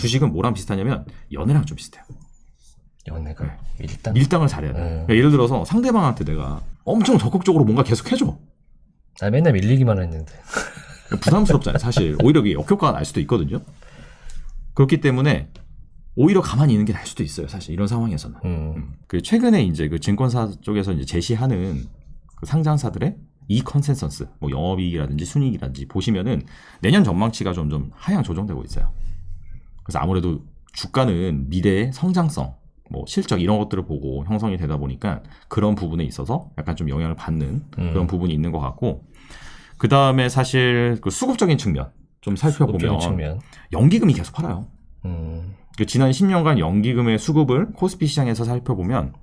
주식은 뭐랑 비슷하냐면 연애랑 좀 비슷해요. 연애가 네. 일단 밀당을 잘해야 돼. 음. 그러니까 예를 들어서 상대방한테 내가 엄청 적극적으로 뭔가 계속 해줘. 나 맨날 밀리기만 했는데. 부담스럽잖아요. 사실 오히려 이게 역효과가 날 수도 있거든요. 그렇기 때문에 오히려 가만히 있는 게 나을 수도 있어요. 사실 이런 상황에서는. 음. 그 최근에 이제 그 증권사 쪽에서 이제 제시하는 그 상장사들의 이 컨센서스, 뭐 영업이익이라든지 순이익이라든지 보시면은 내년 전망치가 점점 하향 조정되고 있어요. 그래서 아무래도 주가는 미래의 성장성, 뭐 실적 이런 것들을 보고 형성이 되다 보니까 그런 부분에 있어서 약간 좀 영향을 받는 음. 그런 부분이 있는 것 같고 그 다음에 사실 그 수급적인 측면 좀 살펴보면 측면. 연기금이 계속 팔아요. 음. 그 지난 10년간 연기금의 수급을 코스피 시장에서 살펴보면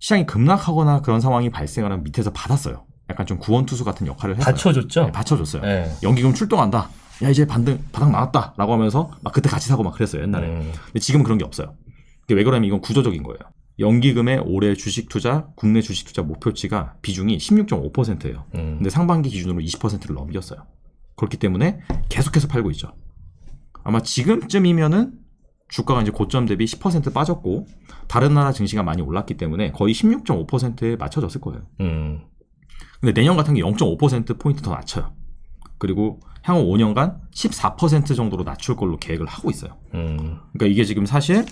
시장이 급락하거나 그런 상황이 발생을 하면 밑에서 받았어요. 약간 좀 구원투수 같은 역할을 했어요. 받쳐줬죠. 네, 받쳐줬어요. 네. 연기금 출동한다. 야 이제 반등 바닥 나왔다라고 하면서 막 그때 같이 사고 막 그랬어요 옛날에. 음. 근데 지금 은 그런 게 없어요. 이게 왜 그러냐면 이건 구조적인 거예요. 연기금의 올해 주식 투자, 국내 주식 투자 목표치가 비중이 16.5%예요. 음. 근데 상반기 기준으로 20%를 넘겼어요. 그렇기 때문에 계속해서 팔고 있죠. 아마 지금쯤이면은 주가가 이제 고점 대비 10% 빠졌고 다른 나라 증시가 많이 올랐기 때문에 거의 16.5%에 맞춰졌을 거예요. 음. 근데 내년 같은 게 0.5% 포인트 더 낮춰요. 그리고 향후 5년간 14% 정도로 낮출 걸로 계획을 하고 있어요. 음. 그러니까 이게 지금 사실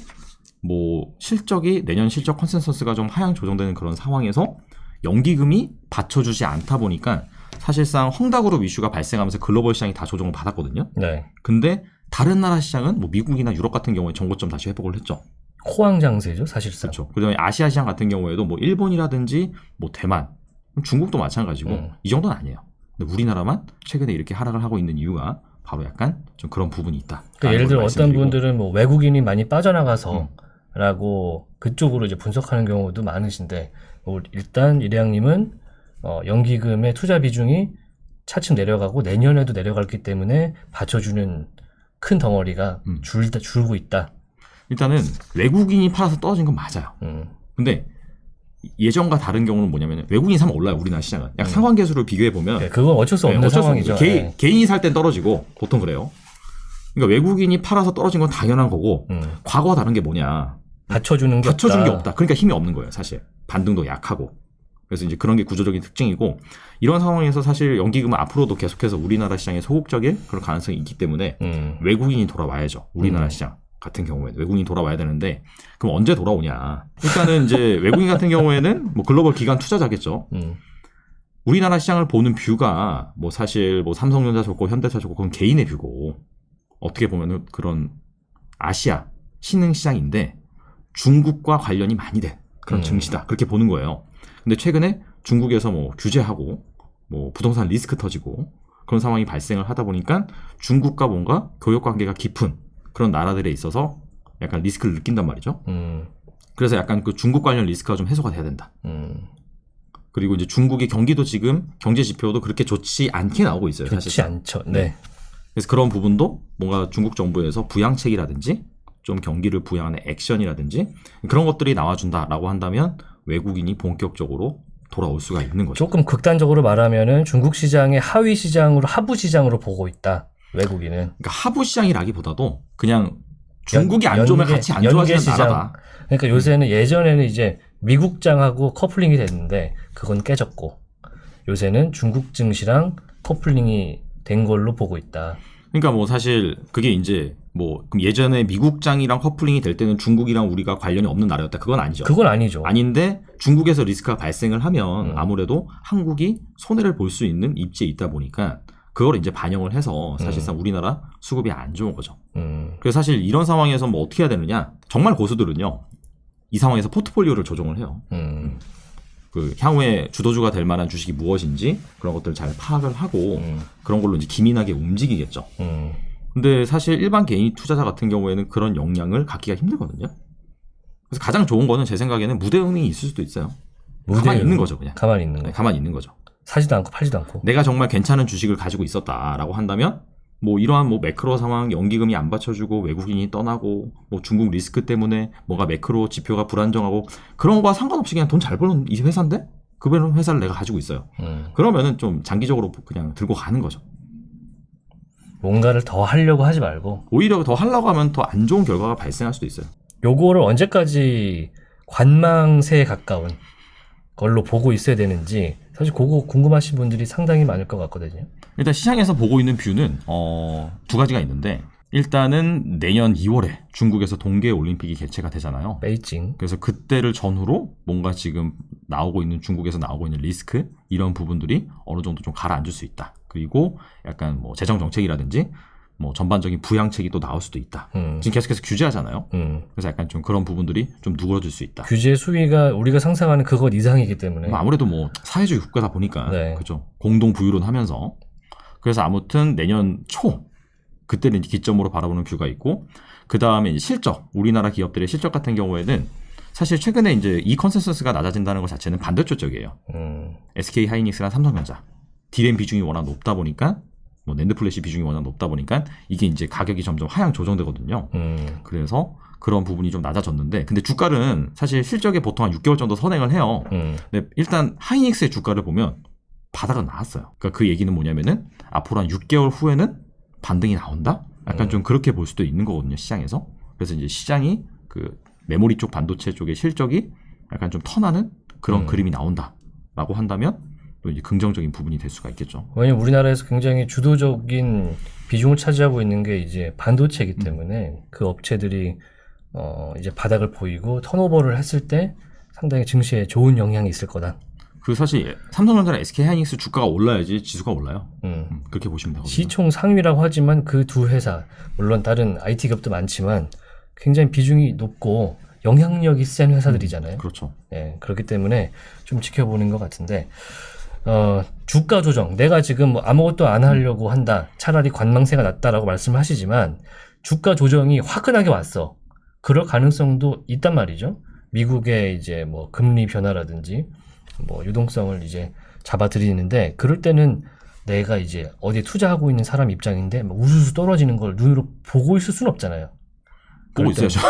뭐 실적이 내년 실적 컨센서스가 좀 하향 조정되는 그런 상황에서 연기금이 받쳐주지 않다 보니까 사실상 헝다그룹 이슈가 발생하면서 글로벌 시장이 다 조정을 받았거든요. 네. 근데 다른 나라 시장은 뭐 미국이나 유럽 같은 경우에 정고점 다시 회복을 했죠. 호황 장세죠, 사실상. 그렇죠. 그다음에 아시아 시장 같은 경우에도 뭐 일본이라든지 뭐 대만, 중국도 마찬가지고 음. 이 정도는 아니에요. 근데 우리나라만 최근에 이렇게 하락을 하고 있는 이유가 바로 약간 좀 그런 부분이 있다. 그러니까 예를 들어 어떤 분들은 뭐 외국인이 많이 빠져나가서 라고 그쪽으로 이제 분석하는 경우도 많으신데 뭐 일단 이래양님은 어, 연기금의 투자 비중이 차츰 내려가고 내년에도 내려갔기 때문에 받쳐주는 큰 덩어리가 음. 줄, 줄고 있다. 일단은 외국인이 팔아서 떨어진 건 맞아요. 음. 근데 예전과 다른 경우는 뭐냐면 외국인이 사면 올라요. 우리나라 시장은. 약 음. 상관계수를 비교해 보면 네, 그건 어쩔 수 없는 상황이죠. 개인, 네. 개인이 살 땐 떨어지고 보통 그래요. 그러니까 외국인이 팔아서 떨어진 건 당연한 거고 음. 과거와 다른 게 뭐냐? 받쳐주는 게 받쳐준 없다. 게 없다. 그러니까 힘이 없는 거예요, 사실. 반등도 약하고. 그래서 이제 그런 게 구조적인 특징이고 이런 상황에서 사실 연기금은 앞으로도 계속해서 우리나라 시장에 소극적인 그런 가능성이 있기 때문에 음. 외국인이 돌아와야죠. 우리나라 음. 시장 같은 경우에 외국인이 돌아와야 되는데 그럼 언제 돌아오냐? 일단은 이제 외국인 같은 경우에는 뭐 글로벌 기관 투자자겠죠. 음. 우리나라 시장을 보는 뷰가 뭐 사실 뭐 삼성전자 좋고 현대차 좋고 그건 개인의 뷰고 어떻게 보면은 그런 아시아 신흥 시장인데 중국과 관련이 많이 된 그런 음. 증시다 그렇게 보는 거예요. 근데 최근에 중국에서 뭐 규제하고 뭐 부동산 리스크 터지고 그런 상황이 발생을 하다 보니까 중국과 뭔가 교역 관계가 깊은 그런 나라들에 있어서 약간 리스크를 느낀단 말이죠. 음. 그래서 약간 그 중국 관련 리스크가 좀 해소가 돼야 된다. 음. 그리고 이제 중국의 경기도 지금 경제 지표도 그렇게 좋지 않게 나오고 있어요. 그렇지 사실. 않죠. 네. 그래서 그런 부분도 뭔가 중국 정부에서 부양책이라든지 좀 경기를 부양하는 액션이라든지 그런 것들이 나와준다라고 한다면 외국인이 본격적으로 돌아올 수가 있는 거죠. 조금 극단적으로 말하면은 중국 시장의 하위 시장으로 하부 시장으로 보고 있다. 외국인은. 그러니까 하부 시장이라기보다도 그냥 중국이 연- 안 좋으면 연계- 같이 안 좋아지는 시장. 나라다. 그러니까 요새는 예전에는 이제 미국장하고 커플링이 됐는데 그건 깨졌고 요새는 중국 증시랑 커플링이 된 걸로 보고 있다. 그러니까 뭐 사실 그게 이제 뭐 그럼 예전에 미국장이랑 커플링이 될 때는 중국이랑 우리가 관련이 없는 나라였다. 그건 아니죠. 그건 아니죠. 아닌데 중국에서 리스크가 발생을 하면 음. 아무래도 한국이 손해를 볼 수 있는 입지에 있다 보니까 그걸 이제 반영을 해서 사실상 우리나라 수급이 안 좋은 거죠. 음. 그래서 사실 이런 상황에서 뭐 어떻게 해야 되느냐? 정말 고수들은요. 이 상황에서 포트폴리오를 조정을 해요. 음. 그 향후에 주도주가 될 만한 주식이 무엇인지 그런 것들을 잘 파악을 하고 음. 그런 걸로 이제 기민하게 움직이겠죠. 음. 근데 사실 일반 개인 투자자 같은 경우에는 그런 역량을 갖기가 힘들거든요. 그래서 가장 좋은 거는 제 생각에는 무대응이 있을 수도 있어요. 가만히. 있는 거죠, 그냥. 가만히 있는 네, 거. 가만히 있는 거죠. 사지도 않고 팔지도 않고. 내가 정말 괜찮은 주식을 가지고 있었다라고 한다면 뭐 이러한 뭐 매크로 상황 연기금이 안 받쳐주고 외국인이 떠나고 뭐 중국 리스크 때문에 뭔가 매크로 지표가 불안정하고 그런 거와 상관없이 그냥 돈 잘 버는 이 회사인데 그 회사를 내가 가지고 있어요. 음. 그러면은 좀 장기적으로 그냥 들고 가는 거죠. 뭔가를 더 하려고 하지 말고 오히려 더 하려고 하면 더 안 좋은 결과가 발생할 수도 있어요. 요거를 언제까지 관망세에 가까운 걸로 보고 있어야 되는지 사실 그거 궁금하신 분들이 상당히 많을 것 같거든요. 일단 시장에서 보고 있는 뷰는 어, 두 가지가 있는데 일단은 내년 2월에 중국에서 동계 올림픽이 개최가 되잖아요. 베이징. 그래서 그때를 전후로 뭔가 지금 나오고 있는 중국에서 나오고 있는 리스크 이런 부분들이 어느 정도 좀 가라앉을 수 있다. 그리고 약간 뭐 재정 정책이라든지 뭐 전반적인 부양책이 또 나올 수도 있다. 음. 지금 계속해서 규제하잖아요. 음. 그래서 약간 좀 그런 부분들이 좀 누그러질 수 있다. 규제 수위가 우리가 상상하는 그것 이상이기 때문에 뭐 아무래도 뭐 사회주의 국가다 보니까 네. 그죠 공동 부유론 하면서 그래서 아무튼 내년 초 그때는 기점으로 바라보는 뷰가 있고 그 다음에 실적 우리나라 기업들의 실적 같은 경우에는 사실 최근에 이제 이 컨센서스가 낮아진다는 것 자체는 반대쪽 쪽이에요. 음. SK 하이닉스랑 삼성전자 디램 비중이 워낙 높다 보니까 뭐 낸드 플래시 비중이 워낙 높다 보니까 이게 이제 가격이 점점 하향 조정되거든요. 음. 그래서 그런 부분이 좀 낮아졌는데 근데 주가는 사실 실적에 보통 한 6개월 정도 선행을 해요. 음. 근데 일단 하이닉스의 주가를 보면 바닥은 나왔어요. 그러니까 그 얘기는 뭐냐면은 앞으로 한 6개월 후에는 반등이 나온다? 약간 음. 좀 그렇게 볼 수도 있는 거거든요, 시장에서. 그래서 이제 시장이 그 메모리 쪽 반도체 쪽의 실적이 약간 좀 턴하는 그런 음. 그림이 나온다라고 한다면 또 이제 긍정적인 부분이 될 수가 있겠죠. 왜냐면 우리나라에서 굉장히 주도적인 비중을 차지하고 있는 게 이제 반도체이기 음. 때문에 그 업체들이 어 이제 바닥을 보이고 턴오버를 했을 때 상당히 증시에 좋은 영향이 있을 거다. 그 사실 삼성전자랑 SK 하이닉스 주가가 올라야지 지수가 올라요. 음. 음, 그렇게 보시면 되거든요. 시총 상위라고 하지만 그 두 회사 물론 다른 IT 기업도 많지만 굉장히 비중이 높고 영향력이 센 회사들이잖아요. 그렇죠. 예, 그렇기 때문에 좀 지켜보는 것 같은데, 어, 주가 조정. 내가 지금 뭐 아무것도 안 하려고 한다. 차라리 관망세가 낫다라고 말씀하시지만, 주가 조정이 화끈하게 왔어. 그럴 가능성도 있단 말이죠. 미국의 이제 뭐 금리 변화라든지, 뭐 유동성을 이제 잡아들이는데, 그럴 때는 내가 이제 어디에 투자하고 있는 사람 입장인데, 뭐 우수수 떨어지는 걸 눈으로 보고 있을 수는 없잖아요. 보고 있어야죠.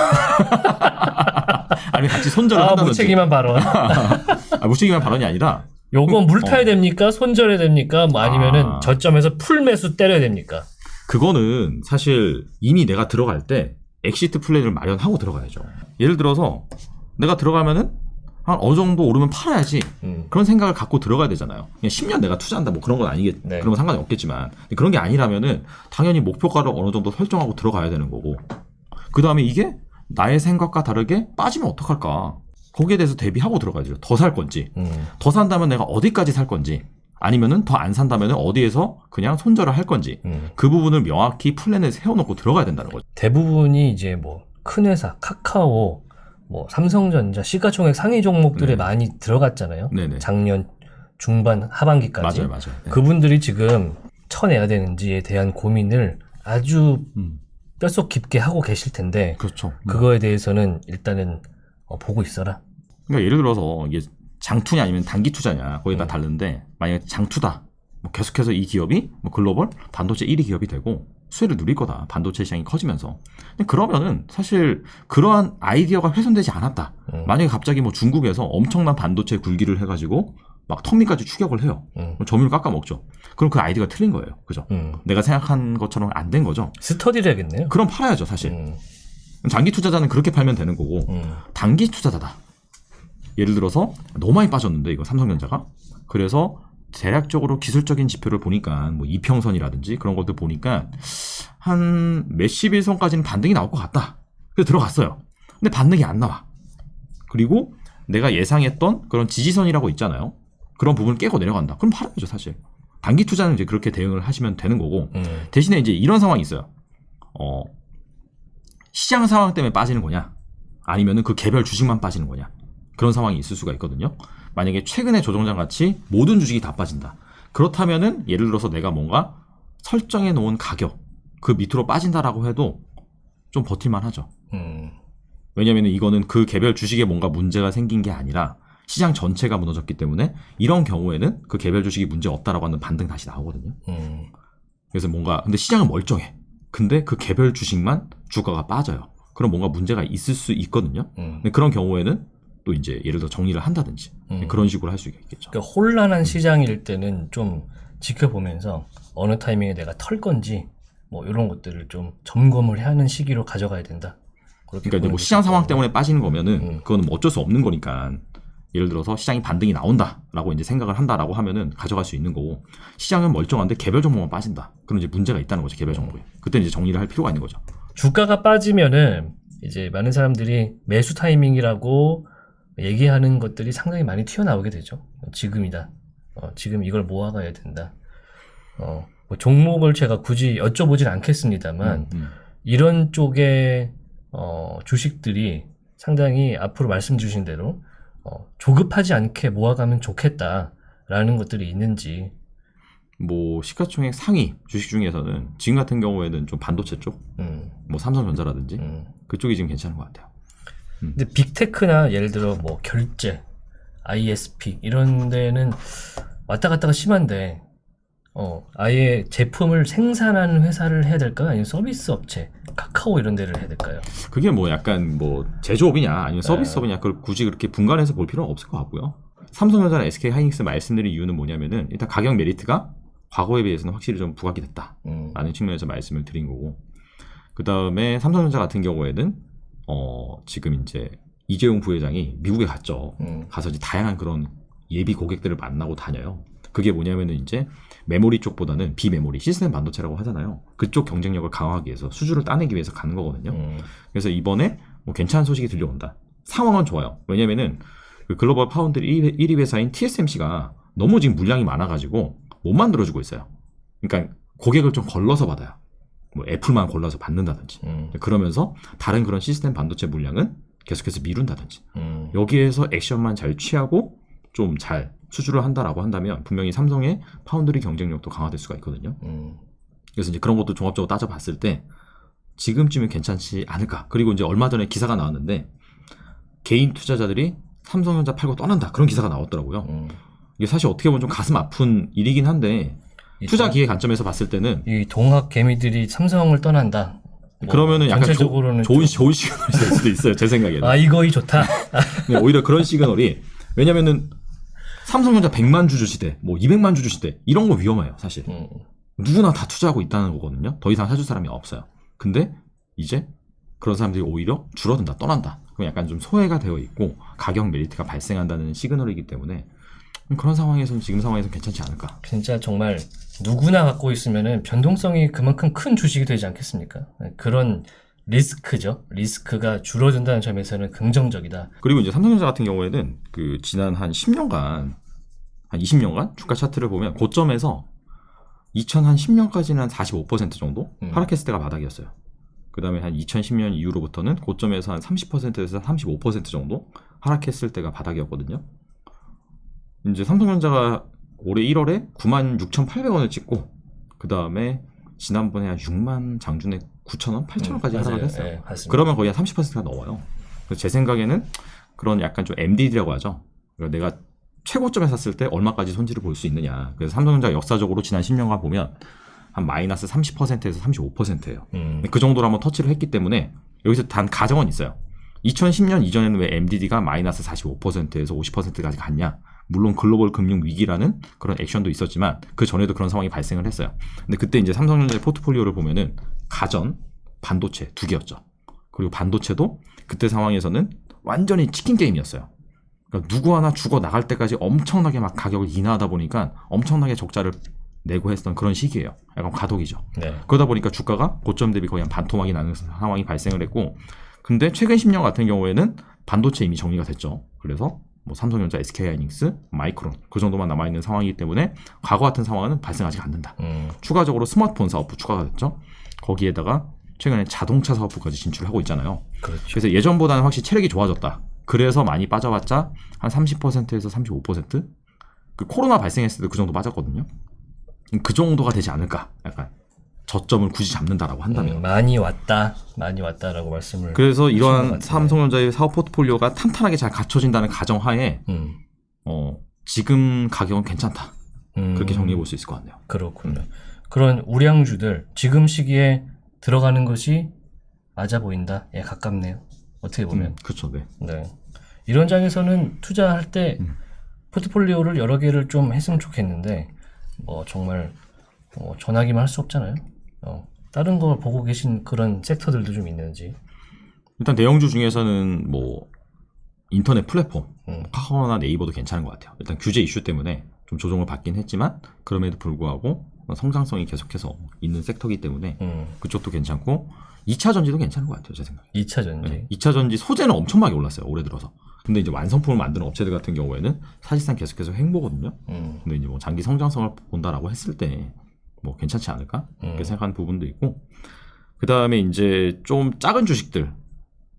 아니 같이 손절을 아, 한다든지. 무책임한 발언. 아, 무책임한 발언이 아니라 물 어. 타야 됩니까? 손절해야 됩니까? 뭐 아니면은 아. 저점에서 풀 매수 때려야 됩니까? 그거는 사실 이미 내가 들어갈 때 엑시트 플랜을 마련하고 들어가야죠. 예를 들어서 내가 들어가면은 한 어느 정도 오르면 팔아야지 음. 그런 생각을 갖고 들어가야 되잖아요. 그냥 10년 내가 투자한다 뭐 그런 건 아니겠, 네. 그런 건 상관이 없겠지만 그런 게 아니라면은 당연히 목표가를 어느 정도 설정하고 들어가야 되는 거고 그 다음에 이게 나의 생각과 다르게 빠지면 어떡할까? 거기에 대해서 대비하고 들어가야죠. 더 살 건지 음. 더 산다면 내가 어디까지 살 건지 아니면은 더 안 산다면 어디에서 그냥 손절을 할 건지 음. 그 부분을 명확히 플랜을 세워놓고 들어가야 된다는 거죠. 대부분이 이제 뭐 큰 회사, 카카오, 뭐 삼성전자, 시가총액 상위 종목들에 네. 많이 들어갔잖아요. 네네. 작년 중반 하반기까지. 맞아요, 맞아요. 네. 그분들이 지금 쳐내야 되는지에 대한 고민을 아주 음, 뼛속 깊게 하고 계실 텐데 그렇죠. 그거에 대해서는 일단은 어, 보고 있어라. 그러니까 예를 들어서 이게 장투냐 아니면 단기 투자냐 거의 다 음. 다른데 만약에 장투다 뭐 계속해서 이 기업이 뭐 글로벌 반도체 1위 기업이 되고 수혜를 누릴 거다 반도체 시장이 커지면서 근데 그러면은 사실 그러한 아이디어가 훼손되지 않았다 음. 만약에 갑자기 뭐 중국에서 엄청난 반도체 굴기를 해가지고 막 턱밑까지 추격을 해요 음. 그럼 점유율 깎아 먹죠 그럼 그 아이디어가 틀린 거예요 그죠 음. 내가 생각한 것처럼 안 된 거죠 스터디를 해야겠네요. 그럼 팔아야죠 사실 음. 장기 투자자는 그렇게 팔면 되는 거고 음. 단기 투자자다. 예를 들어서 너무 많이 빠졌는데 이거 삼성전자가 그래서 대략적으로 기술적인 지표를 보니까 뭐 이평선이라든지 그런 것들 보니까 한 몇십 일선까지는 반등이 나올 것 같다. 그래서 들어갔어요. 근데 반등이 안 나와. 그리고 내가 예상했던 그런 지지선이라고 있잖아요. 그런 부분을 깨고 내려간다. 그럼 팔아야죠 사실. 단기 투자는 이제 그렇게 대응을 하시면 되는 거고 음. 대신에 이제 이런 상황이 있어요. 어, 시장 상황 때문에 빠지는 거냐? 아니면은 그 개별 주식만 빠지는 거냐? 그런 상황이 있을 수가 있거든요. 만약에 최근에 조정장 같이 모든 주식이 다 빠진다. 그렇다면은 예를 들어서 내가 뭔가 설정해 놓은 가격 그 밑으로 빠진다라고 해도 좀 버틸만 하죠. 음. 왜냐면은 이거는 그 개별 주식에 뭔가 문제가 생긴 게 아니라 시장 전체가 무너졌기 때문에 이런 경우에는 그 개별 주식이 문제 없다라고 하는 반등 다시 나오거든요. 음. 그래서 뭔가 근데 시장은 멀쩡해. 근데 그 개별 주식만 주가가 빠져요. 그럼 뭔가 문제가 있을 수 있거든요. 음. 근데 그런 경우에는 또 이제 예를 들어 정리를 한다든지 음. 그런 식으로 할 수 있겠죠. 그러니까 혼란한 시장일 때는 좀 지켜보면서 어느 타이밍에 내가 털 건지 뭐 이런 것들을 좀 점검을 해야 하는 시기로 가져가야 된다. 그러니까 이제 뭐게 시장 상황. 때문에 빠지는 거면은 음. 그거는 뭐 어쩔 수 없는 거니까 예를 들어서 시장이 반등이 나온다라고 이제 생각을 한다라고 하면은 가져갈 수 있는 거고 시장은 멀쩡한데 개별 종목만 빠진다. 그럼 이제 문제가 있다는 거죠 개별 종목에. 그때 이제 정리를 할 필요가 있는 거죠. 주가가 빠지면은 이제 많은 사람들이 매수 타이밍이라고 얘기하는 것들이 상당히 많이 튀어나오게 되죠. 지금이다. 어, 지금 이걸 모아가야 된다. 어, 뭐 종목을 제가 굳이 여쭤보진 않겠습니다만 음. 이런 쪽의 어, 주식들이 상당히 앞으로 말씀 주신 대로 어, 조급하지 않게 모아가면 좋겠다라는 것들이 있는지 뭐 시가총액 상위 주식 중에서는 지금 같은 경우에는 좀 반도체 쪽, 음, 뭐 삼성전자라든지 음. 그쪽이 지금 괜찮은 것 같아요. 근데 빅테크나 예를 들어 뭐 결제, ISP 이런 데는 왔다 갔다가 심한데 어 아예 제품을 생산하는 회사를 해야 될까요? 아니면 서비스 업체, 카카오 이런 데를 해야 될까요? 그게 뭐 약간 뭐 제조업이냐 아니면 네. 서비스업이냐 그걸 굳이 그렇게 분간해서 볼 필요는 없을 것 같고요. 삼성전자나 SK 하이닉스 말씀드린 이유는 뭐냐면은 일단 가격 메리트가 과거에 비해서는 확실히 좀 부각이 됐다. 음, 라는 측면에서 말씀을 드린 거고 그 다음에 삼성전자 같은 경우에는 어 지금 이제 이재용 부회장이 미국에 갔죠. 음, 가서 이제 다양한 그런 예비 고객들을 만나고 다녀요. 그게 뭐냐면은 이제 메모리 쪽보다는 비메모리 시스템 반도체라고 하잖아요. 그쪽 경쟁력을 강화하기 위해서 수주를 따내기 위해서 가는 거거든요. 음, 그래서 이번에 뭐 괜찮은 소식이 들려온다. 상황은 좋아요. 왜냐면은 그 글로벌 파운드리 1위 회사인 TSMC가 너무 지금 물량이 많아가지고 못 만들어주고 있어요. 그러니까 고객을 좀 걸러서 받아요. 뭐 애플만 골라서 받는다든지. 음, 그러면서 다른 그런 시스템 반도체 물량은 계속해서 미룬다든지. 음, 여기에서 액션만 잘 취하고 좀 잘 수주를 한다라고 한다면 분명히 삼성의 파운드리 경쟁력도 강화될 수가 있거든요. 음, 그래서 이제 그런 것도 종합적으로 따져봤을 때 지금쯤은 괜찮지 않을까. 그리고 이제 얼마 전에 기사가 나왔는데 개인 투자자들이 삼성전자 팔고 떠난다. 그런 기사가 나왔더라고요. 음. 이게 사실 어떻게 보면 좀 가슴 아픈 일이긴 한데 이 투자 동- 기회 관점에서 봤을 때는 이 동학 개미들이 삼성을 떠난다. 뭐 그러면은 약간 조- 좋은 좀- 좋은 시그널이 될 수도 있어요 제 생각에는. 아 이거이 좋다. 그냥 오히려 그런 시그널이 왜냐면은 삼성전자 100만 주주 시대 뭐 200만 주주 시대 이런 거 위험해요 사실. 음, 누구나 다 투자하고 있다는 거거든요. 더 이상 사줄 사람이 없어요. 근데 이제 그런 사람들이 오히려 줄어든다 떠난다. 그럼 약간 좀 소외가 되어 있고 가격 메리트가 발생한다는 시그널이기 때문에 그런 상황에서는 지금 상황에서는 괜찮지 않을까 진짜 정말 누구나 갖고 있으면은 변동성이 그만큼 큰 주식이 되지 않겠습니까? 네, 그런 리스크죠. 리스크가 줄어든다는 점에서는 긍정적이다. 그리고 이제 삼성전자 같은 경우에는 그 지난 한 10년간 한 20년간 주가 차트를 보면 고점에서 2010년까지는 한 45% 정도 음. 하락했을 때가 바닥이었어요. 그 다음에 한 2010년 이후로부터는 고점에서 한 30%에서 35% 정도 하락했을 때가 바닥이었거든요. 이제 삼성전자가 올해 1월에 96,800원을 찍고 그 다음에 지난번에 한 6만 장준에 9,000원, 8,000원까지 음, 하락을. 했어요. 네. 그러면 거의 한 30%가 넘어요. 그래서 제 생각에는 그런 약간 좀 MDD라고 하죠. 그러니까 내가 최고점에 샀을 때 얼마까지 손실을 볼 수 있느냐. 그래서 삼성전자 역사적으로 지난 10년간 보면 한 마이너스 30%에서 35%예요. 음, 그 정도로 한번 터치를 했기 때문에 여기서 단 가정은 있어요. 2010년 이전에는 왜 MDD가 마이너스 45%에서 50%까지 갔냐? 물론 글로벌 금융 위기라는 그런 액션도 있었지만 그 전에도 그런 상황이 발생을 했어요. 근데 그때 이제 삼성전자의 포트폴리오를 보면은 가전, 반도체 두 개였죠. 그리고 반도체도 그때 상황에서는 완전히 치킨 게임이었어요. 그러니까 누구 하나 죽어 나갈 때까지 엄청나게 막 가격을 인하하다 보니까 엄청나게 적자를 내고 했던 그런 시기예요. 약간 과도기죠. 네. 그러다 보니까 주가가 고점 대비 거의 한 반토막이 나는 상황이 발생을 했고 근데 최근 10년 같은 경우에는 반도체 이미 정리가 됐죠. 그래서 뭐 삼성전자, SK하이닉스, 마이크론 그 정도만 남아 있는 상황이기 때문에 과거 같은 상황은 발생하지 않는다. 음, 추가적으로 스마트폰 사업부 추가가 됐죠. 거기에다가 최근에 자동차 사업부까지 진출하고 있잖아요. 그렇죠. 그래서 예전보다는 확실히 체력이 좋아졌다. 그래서 많이 빠져봤자 한 30%에서 35%? 그 코로나 발생했을 때 그 정도 빠졌거든요. 그 정도가 되지 않을까. 약간 저점을 굳이 잡는다라고 한다면. 음, 많이 왔다, 많이 왔다라고 말씀을. 그래서 이러한. 삼성전자의 사업 포트폴리오가 탄탄하게 잘 갖춰진다는 가정하에 음, 어, 지금 가격은 괜찮다. 음, 그렇게 정리해 볼 수 있을 것 같네요. 그렇군요. 그런 우량주들 지금 시기에 들어가는 것이 맞아 보인다. 예, 가깝네요. 어떻게 보면. 음, 그렇죠. 네. 네. 이런 장에서는 투자할 때 음. 포트폴리오를 여러 개를 좀 했으면 좋겠는데 뭐 정말 어, 전화기만 할 수 없잖아요. 어, 다른 걸 보고 계신 그런 섹터들도 좀 있는지. 일단 대형주 중에서는 뭐 인터넷 플랫폼 음. 카카오나 네이버도 괜찮은 것 같아요. 일단 규제 이슈 때문에 좀 조정을 받긴 했지만 그럼에도 불구하고 성장성이 계속해서 있는 섹터이기 때문에 음. 그쪽도 괜찮고 2차 전지도 괜찮은 것 같아요, 제 생각에. 2차 전지. 네. 2차 전지 소재는 엄청나게 올랐어요, 올해 들어서. 근데 이제 완성품을 만드는 업체들 같은 경우에는 사실상 계속해서 횡보거든요. 음. 근데 이제 뭐 장기 성장성을 본다라고 했을 때 뭐 괜찮지 않을까? 이렇게 음. 생각하는 부분도 있고 그 다음에 이제 좀 작은 주식들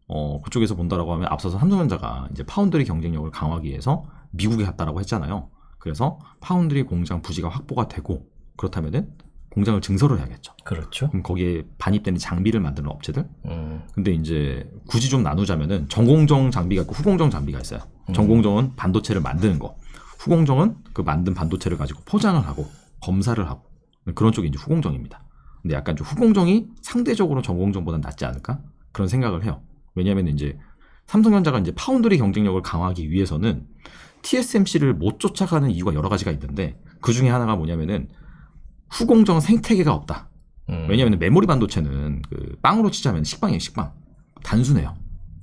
어 그쪽에서 본다라고 하면 앞서서 삼성전자가 이제 파운드리 경쟁력을 강화하기 위해서 미국에 갔다라고 했잖아요. 그래서 파운드리 공장 부지가 확보가 되고 그렇다면은 공장을 증설을 해야겠죠. 그렇죠. 그럼 거기에 반입되는 장비를 만드는 업체들. 음. 근데 이제 굳이 좀 나누자면은 전공정 장비가 있고 후공정 장비가 있어요. 음. 전공정은 반도체를 만드는 거, 후공정은 그 만든 반도체를 가지고 포장을 하고 검사를 하고 그런 쪽이 이제 후공정입니다. 근데 약간 좀 후공정이 상대적으로 전공정보다 낫지 않을까 그런 생각을 해요. 왜냐하면 이제 삼성전자가 이제 파운드리 경쟁력을 강화하기 위해서는 TSMC를 못 쫓아가는 이유가 여러 가지가 있는데 그 중에 하나가 뭐냐면은 후공정 생태계가 없다. 음. 왜냐하면 메모리 반도체는 그 빵으로 치자면 식빵이에요, 식빵. 단순해요.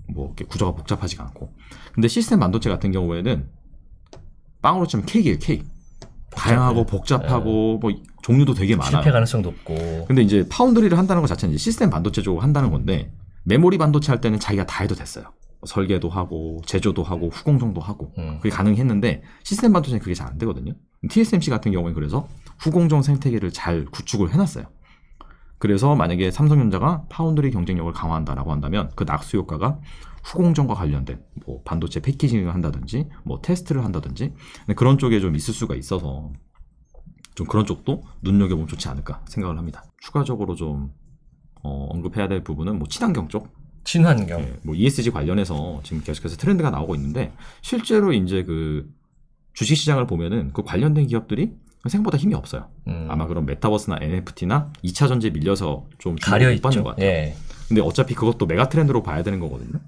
뭐 이렇게 구조가 복잡하지가 않고. 근데 시스템 반도체 같은 경우에는 빵으로 치면 케이크예요, 케이크. 다양하고 복잡하고 뭐 종류도 되게 많아요. 실패 가능성 높고. 근데 이제 파운드리를 한다는 것 자체는 이제 시스템 반도체 쪽으로 한다는 건데 메모리 반도체 할 때는 자기가 다 해도 됐어요. 설계도 하고 제조도 하고 후공정도 하고 음. 그게 가능했는데 시스템 반도체는 그게 잘 안 되거든요. TSMC 같은 경우에 그래서 후공정 생태계를 잘 구축을 해놨어요. 그래서 만약에 삼성전자가 파운드리 경쟁력을 강화한다라고 한다면 그 낙수 효과가 후공정과 관련된 뭐 반도체 패키징을 한다든지 뭐 테스트를 한다든지 근데 그런 쪽에 좀 있을 수가 있어서 좀 그런 쪽도 눈여겨보면 좋지 않을까 생각을 합니다. 추가적으로 좀 어, 언급해야 될 부분은 뭐 친환경 쪽 친환경. 예, 뭐 ESG 관련해서 지금 계속해서 트렌드가 나오고 있는데 실제로 이제 그 주식 시장을 보면은 그 관련된 기업들이 생각보다 힘이 없어요. 음. 아마 그런 메타버스나 NFT나 2차 전지에 밀려서 좀 가려 주목을 못 받는 있죠. 것 같아요. 예. 근데 어차피 그것도 메가 트렌드로 봐야 되는 거거든요.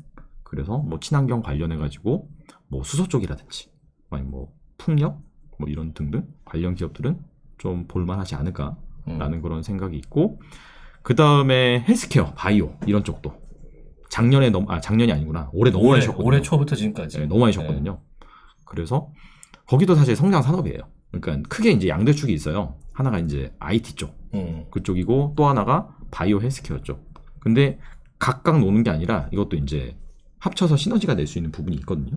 그래서 뭐 친환경 관련해 가지고 뭐 수소 쪽이라든지 아니면 뭐 풍력 뭐 이런 등등 관련 기업들은 좀 볼만하지 않을까라는 음. 그런 생각이 있고 그 다음에 헬스케어, 바이오 이런 쪽도 작년에 너무 아 작년이 아니구나 올해 너무 많이 쉬었거든요. 올해 초부터 지금까지. 네, 너무 많이 쉬었거든요. 그래서 거기도 사실 성장 산업이에요. 그러니까 크게 이제 양대 축이 있어요. 하나가 이제 IT 쪽 음. 그쪽이고 또 하나가 바이오 헬스케어 쪽. 근데 각각 노는 게 아니라 이것도 이제 합쳐서 시너지가 낼 수 있는 부분이 있거든요.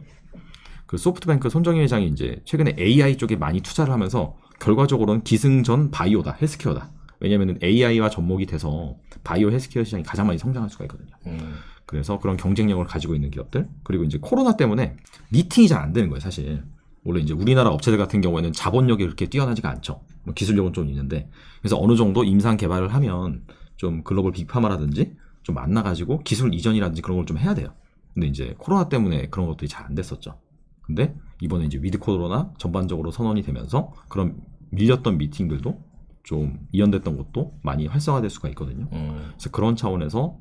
그 소프트뱅크 손정희 회장이 이제 최근에 AI 쪽에 많이 투자를 하면서 결과적으로는 기승전 바이오다, 헬스케어다. 왜냐면은 AI와 접목이 돼서 바이오 헬스케어 시장이 가장 많이 성장할 수가 있거든요. 음. 그래서 그런 경쟁력을 가지고 있는 기업들 그리고 이제 코로나 때문에 미팅이 잘 안 되는 거예요 사실 원래 이제 우리나라 업체들 같은 경우에는 자본력이 그렇게 뛰어나지가 않죠. 뭐 기술력은 좀 있는데. 그래서 어느 정도 임상 개발을 하면 좀 글로벌 빅파마라든지 좀 만나가지고 기술 이전이라든지 그런 걸 좀 해야 돼요. 근데 이제 코로나 때문에 그런 것들이 잘 안 됐었죠. 근데 이번에 이제 위드 코로나 전반적으로 선언이 되면서 그런 밀렸던 미팅들도 좀 이연됐던 것도 많이 활성화될 수가 있거든요. 음. 그래서 그런 차원에서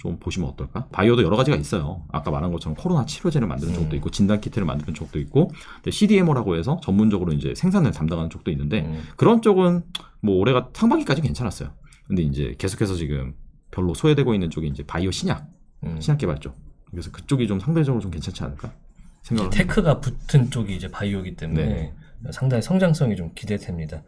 좀 보시면 어떨까? 바이오도 여러 가지가 있어요. 아까 말한 것처럼 코로나 치료제를 만드는 쪽도 음. 있고 진단 키트를 만드는 쪽도 있고 CDMO라고 해서 전문적으로 이제 생산을 담당하는 쪽도 있는데 음. 그런 쪽은 뭐 올해가 상반기까지 괜찮았어요. 근데 이제 계속해서 지금 별로 소외되고 있는 쪽이 이제 바이오 신약, 음. 신약 개발 쪽. 그래서 그쪽이 좀 상대적으로 좀 괜찮지 않을까 생각을 합니다. 테크가 붙은 쪽이 이제 바이오기 때문에 네. 상당히 성장성이 좀 기대됩니다.